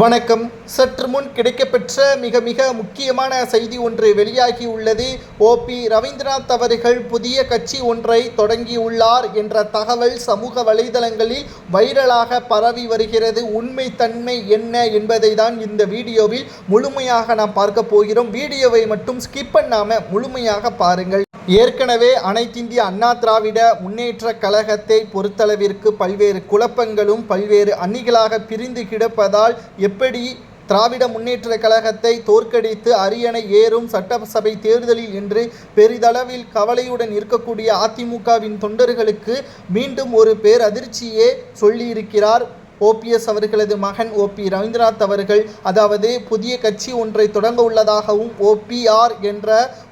வணக்கம். சற்று முன் கிடைக்கப்பெற்ற மிக மிக முக்கியமான செய்தி ஒன்று வெளியாகி உள்ளது ஓபி ரவீந்திரநாத் அவர்கள் புதிய கட்சி ஒன்றை தொடங்கியுள்ளார் என்ற தகவல் சமூக வலைதளங்களில் வைரலாக பரவி வருகிறது. உண்மை தன்மை என்ன என்பதை தான் இந்த வீடியோவில் முழுமையாக நாம் பார்க்க போகிறோம். வீடியோவை மட்டும் ஸ்கிப் பண்ணாமல் முழுமையாக பாருங்கள். ஏற்கனவே அனைத்திந்திய அண்ணா திராவிட முன்னேற்ற கழகத்தை பொறுத்தளவிற்கு பல்வேறு குழப்பங்களும் பல்வேறு அணிகளாக பிரிந்து கிடப்பதால் எப்படி திராவிட முன்னேற்ற கழகத்தை தோற்கடித்து அரியணை ஏறும் சட்டசபை தேர்தலில் என்று பெரிதளவில் கவலையுடன் இருக்கக்கூடிய அதிமுகவின் தொண்டர்களுக்கு மீண்டும் ஒரு பேர் அதிர்ச்சியே சொல்லியிருக்கிறார் ஓபிஎஸ் அவர்களது மகன் ஓபி ரவீந்திரநாத் அவர்கள். அதாவது புதிய கட்சி ஒன்றை தொடங்க உள்ளதாகவும் ஓபிஆர் என்ற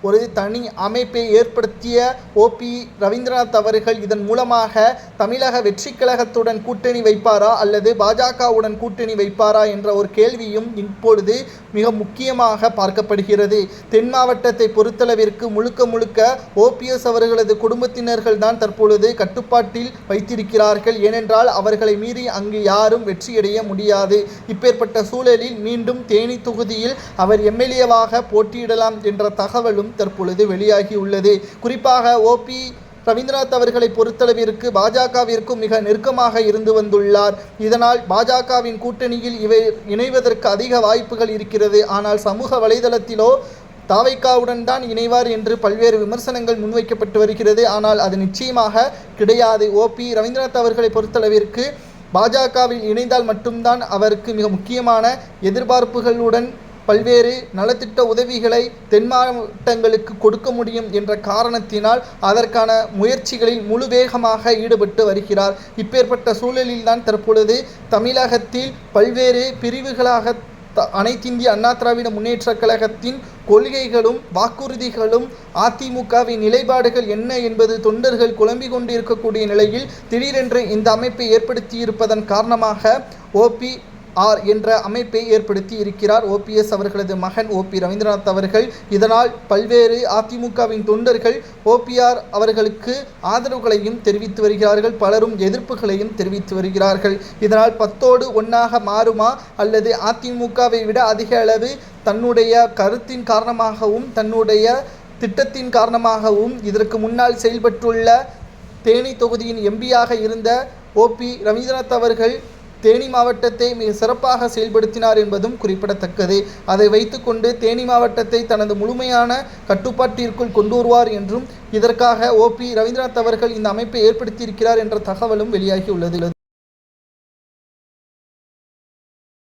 ஒரு தனி அமைப்பை ஏற்படுத்திய ஓபி ரவீந்திரநாத் அவர்கள் இதன் மூலமாக தமிழக வெற்றி கழகத்துடன் கூட்டணி வைப்பாரா அல்லது பாஜகவுடன் கூட்டணி வைப்பாரா என்ற ஒரு கேள்வியும் இப்பொழுது மிக முக்கியமாக பார்க்கப்படுகிறது. தென் மாவட்டத்தை பொறுத்தளவிற்கு முழுக்க முழுக்க ஓபிஎஸ் அவர்களது குடும்பத்தினர்கள் தான் தற்பொழுது கட்டுப்பாட்டில் வைத்திருக்கிறார்கள். ஏனென்றால் அவர்களை மீறி அங்கு யாரும் வெற்றியடைய முடியாது. இப்பேற்பட்ட சூழலில் மீண்டும் தேனி தொகுதியில் அவர் எம்எல்ஏவாக போட்டியிடலாம் என்ற தகவலும் தற்பொழுது வெளியாகியுள்ளது. குறிப்பாக ஓபி ரவீந்திரநாத் அவர்களை பொறுத்தளவிற்கு பாஜகவிற்கும் மிக நெருக்கமாக இருந்து வந்துள்ளார். இதனால் பாஜகவின் கூட்டணியில் இவர் இணைவதற்கு அதிக வாய்ப்புகள் இருக்கிறது. ஆனால் சமூக வலைதளத்திலோ தாவைக்காவுடன் தான் இணைவார் என்று பல்வேறு விமர்சனங்கள் முன்வைக்கப்பட்டு வருகிறது. ஆனால் அது நிச்சயமாக கிடையாது. ஓபி ரவீந்திரநாத் அவர்களை பொறுத்தளவிற்கு பாஜகவில் இணைந்தால் மட்டும்தான் அவருக்கு மிக முக்கியமான எதிர்பார்ப்புகளுடன் பல்வேறு நலத்திட்ட உதவிகளை தென் மாவட்டங்களுக்கு கொடுக்க முடியும் என்ற காரணத்தினால் அதற்கான முயற்சிகளில் முழு வேகமாக ஈடுபட்டு வருகிறார். இப்பேற்பட்ட சூழலில்தான் தற்பொழுது தமிழகத்தில் பல்வேறு பிரிவுகளாக த- அனைத்திந்திய அண்ணா திராவிட முன்னேற்றக் கழகத்தின் கொள்கைகளும் வாக்குறுதிகளும் அதிமுகவின் நிலைப்பாடுகள் என்ன என்பது தொண்டர்கள் குழம்பிக் கொண்டிருக்கக்கூடிய நிலையில் திடீரென்று இந்த அமைப்பை ஏற்படுத்தியிருப்பதன் காரணமாக ஓபி ஆர் என்ற அமைப்பை ஏற்படுத்தி இருக்கிறார். ஓபிஎஸ் அவர்களது மகன் ஓபி ரவீந்திரநாத் அவர்கள். இதனால் பல்வேறு அதிமுகவின் தொண்டர்கள் ஓபிஆர் அவர்களுக்கு ஆதரவுகளையும் தெரிவித்து வருகிறார்கள். பலரும் எதிர்ப்புகளையும் தெரிவித்து வருகிறார்கள். இதனால் பத்தோடு ஒன்றாக மாறுமா? அல்லது அதிமுகவை விட அதிக அளவு தன்னுடைய கருத்தின் காரணமாகவும் தன்னுடைய திட்டத்தின் காரணமாகவும் இதற்கு முன்னால் செயல்பட்டுள்ள தேனி தொகுதியின் எம்பியாக இருந்த ஓபி ரவீந்திரநாத் அவர்கள் தேனி மாவட்டத்தை மிக சிறப்பாக செயல்படுத்தினார் என்பதும் குறிப்பிடத்தக்கது. அதை வைத்துக்கொண்டு தேனி மாவட்டத்தை தனது முழுமையான கட்டுப்பாட்டிற்குள் கொண்டு வருவார் என்றும் இதற்காக ஓபி ரவீந்திரநாத் அவர்கள் இந்த அமைப்பை ஏற்படுத்தியிருக்கிறார் என்ற தகவலும் வெளியாகியுள்ளது.